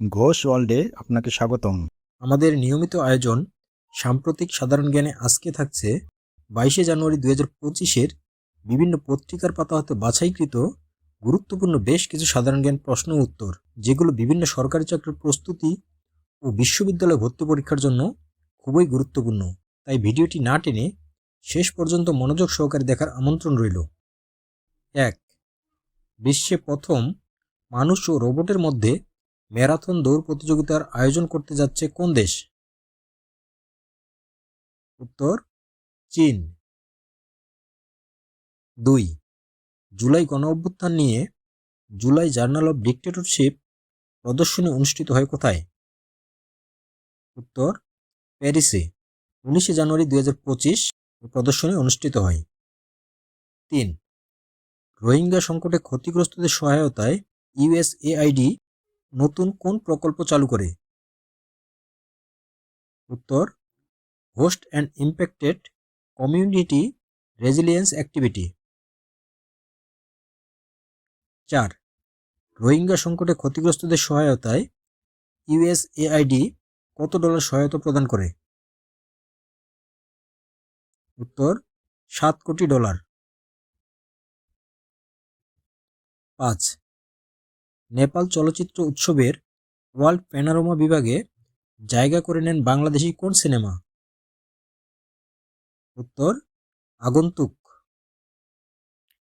ঘোষ ওয়ার্ল্ডে আপনাকে স্বাগতম। আমাদের নিয়মিত আয়োজন সাম্প্রতিক সাধারণ জ্ঞানে আজকে থাকছে বাইশে জানুয়ারি দু হাজার পঁচিশের বিভিন্ন পত্রিকার পাতা হতে বাছাইকৃত গুরুত্বপূর্ণ বেশ কিছু সাধারণ জ্ঞান প্রশ্ন উত্তর, যেগুলো বিভিন্ন সরকারি চাকরির প্রস্তুতি ও বিশ্ববিদ্যালয় ভর্তি পরীক্ষার জন্য খুবই গুরুত্বপূর্ণ। তাই ভিডিওটি না টেনে শেষ পর্যন্ত মনোযোগ সহকারে দেখার আমন্ত্রণ রইল। এক বিশ্বে প্রথম মানুষ ও রোবটের মধ্যে ম্যারাথন দৌড় প্রতিযোগিতার আয়োজন করতে যাচ্ছে কোন দেশ? উত্তর, চীন। দুই, জুলাই গণ অভ্যুত্থান নিয়ে জুলাই জার্নাল অফ ডিক্টেটরশিপ প্রদর্শনী অনুষ্ঠিত হয় কোথায়? উত্তর, প্যারিসে। উনিশে জানুয়ারি দুই হাজার পঁচিশ প্রদর্শনী অনুষ্ঠিত হয়। তিন, রোহিঙ্গা সংকটে ক্ষতিগ্রস্তদের সহায়তায় ইউএসএআইডি নতুন কোন প্রকল্প চালু করে? উত্তর host and impacted community resilience activity চার, রোহিঙ্গা সংকটে ক্ষতিগ্রস্তদের সহায়তায় ইউএসএআইডি কত ডলার সহায়তা প্রদান করে? উত্তর, সাত কোটি ডলার। পাঁচ নেপাল চলচ্চিত্র উৎসবের ওয়ার্ল্ড প্যানারোমা বিভাগে জায়গা করে নেন বাংলাদেশি কোন সিনেমা? উত্তর, আগন্তুক।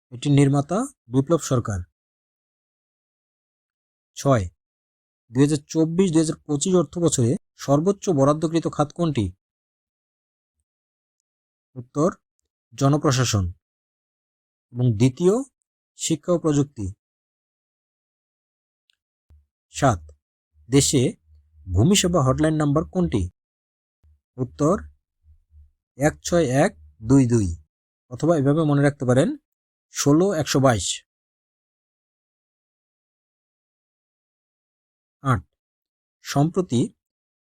এটির নির্মাতা বিপ্লব সরকার। ছয় দুই হাজার চব্বিশ দুই হাজার পঁচিশ অর্থ বছরে সর্বোচ্চ বরাদ্দকৃত খাত কোনটি? উত্তর, জনপ্রশাসন। এবং দ্বিতীয়, শিক্ষা ও প্রযুক্তি। সাত। দেশে ভূমি সেবা হটলাইন নাম্বার কোনটি? উত্তর এক ছয় এক দুই দুই অথবা এভাবে মনে রাখতে পারেন, ষোলো একশো বাইশ। আট। সম্প্রতি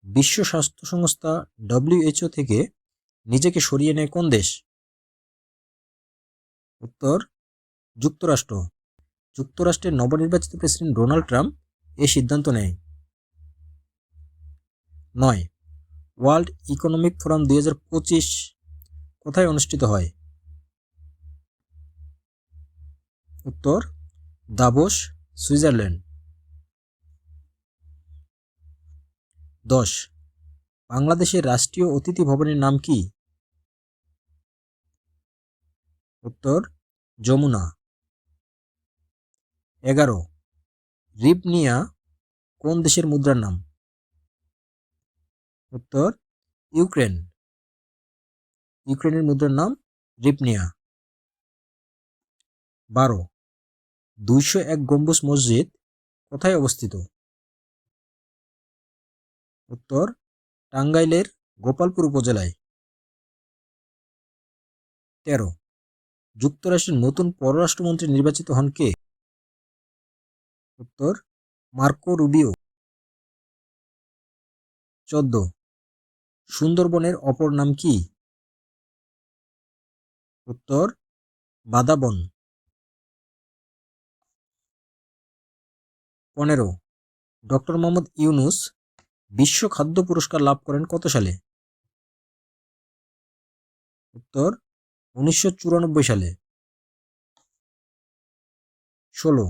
বিশ্ব স্বাস্থ্য সংস্থা ডব্লিউএইচও থেকে নিজেকে সরিয়ে নেয় কোন দেশ? উত্তর যুক্তরাষ্ট্র। যুক্তরাষ্ট্রের নবনির্বাচিত প্রেসিডেন্ট ডোনাল্ড ট্রাম্প এ সিদ্ধান্ত নেয়। নয়, ওয়ার্ল্ড ইকোনমিক ফোরাম দুই হাজার পঁচিশ কোথায় অনুষ্ঠিত হয়? উত্তর, দাবোস, সুইজারল্যান্ড। দশ, বাংলাদেশের রাষ্ট্রীয় অতিথি ভবনের নাম কি? উত্তর, যমুনা। এগারো রিবনিয়া কোন দেশের মুদ্রার নাম? উত্তর, ইউক্রেন। ইউক্রেনের মুদ্রার নাম রিপনিয়া। বারো, দুইশো এক গম্বুজ মসজিদ কোথায় অবস্থিত? উত্তর, টাঙ্গাইলের গোপালপুর উপজেলায়। তেরো, যুক্তরাষ্ট্রের নতুন পররাষ্ট্রমন্ত্রী নির্বাচিত হন কে? উত্তর, মার্কো রুবিও। চোদ্দ। সুন্দরবনের অপর নাম কি? উত্তর, বাদাবন। পনেরো। ডক্টর মোহাম্মদ ইউনুস বিশ্ব খাদ্য পুরস্কার লাভ করেন কত সালে? উত্তর, উনিশশো চুরানব্বই সালে। ষোলো।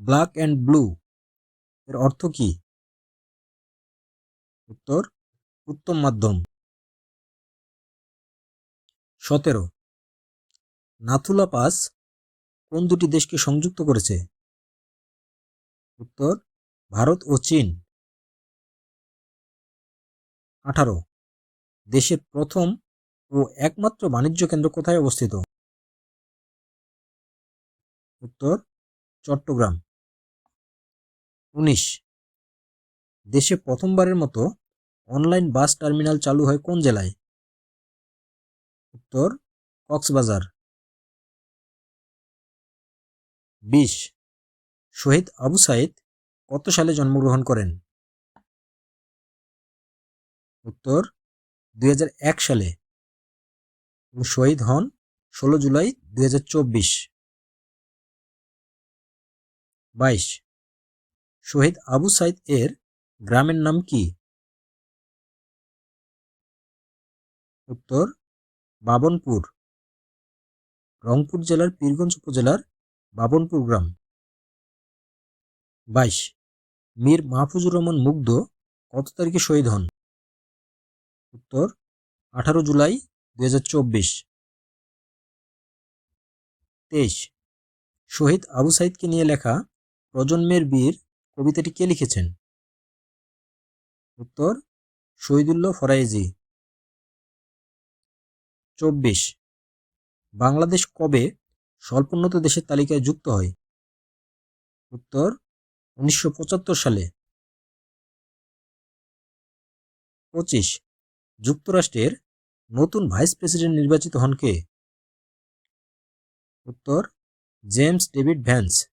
ব্ল্যাক অ্যান্ড ব্লু এর অর্থ কি? উত্তর, উত্তম মাধ্যম। সতেরো, নাথুলা পাস কোন দুটি দেশকে সংযুক্ত করেছে? উত্তর, ভারত ও চীন। আঠারো, দেশের প্রথম ও একমাত্র বাণিজ্য কেন্দ্র কোথায় অবস্থিত? উত্তর চট্টগ্রাম। উনিশ। দেশে প্রথমবারের মতো অনলাইন বাস টার্মিনাল চালু হয় কোন জেলায়? উত্তর, কক্সবাজার। বিশ। শহীদ আবু সাইদ কত সালে জন্মগ্রহণ করেন? উত্তর দু হাজার এক সালে। শহীদ হন ষোলো জুলাই দু হাজার চব্বিশ। বাইশ। শহীদ আবু সাইদ এর গ্রামের নাম কি? উত্তর, বাবনপুর, রংপুর জেলার পীরগঞ্জ উপজেলার বাবনপুর গ্রাম। বাইশ। মীর মাহফুজুর রহমান মুগ্ধ কত তারিখে শহীদ হন? উত্তর, আঠারো জুলাই দুই হাজার চব্বিশ। তেইশ। শহীদ আবু সাইদকে নিয়ে লেখা প্রজন্মের বীর কবিতাটি কে লিখেছেন? উত্তর, শহীদুল্লাহ ফরাইজি। চব্বিশ, বাংলাদেশ কবে স্বল্পোন্নত দেশের তালিকায় যুক্ত হয়? উত্তর, উনিশশো পঁচাত্তর সালে। পঁচিশ, যুক্তরাষ্ট্রের নতুন ভাইস প্রেসিডেন্ট নির্বাচিত হন কে? উত্তর, জেমস ডেভিড ভ্যান্স।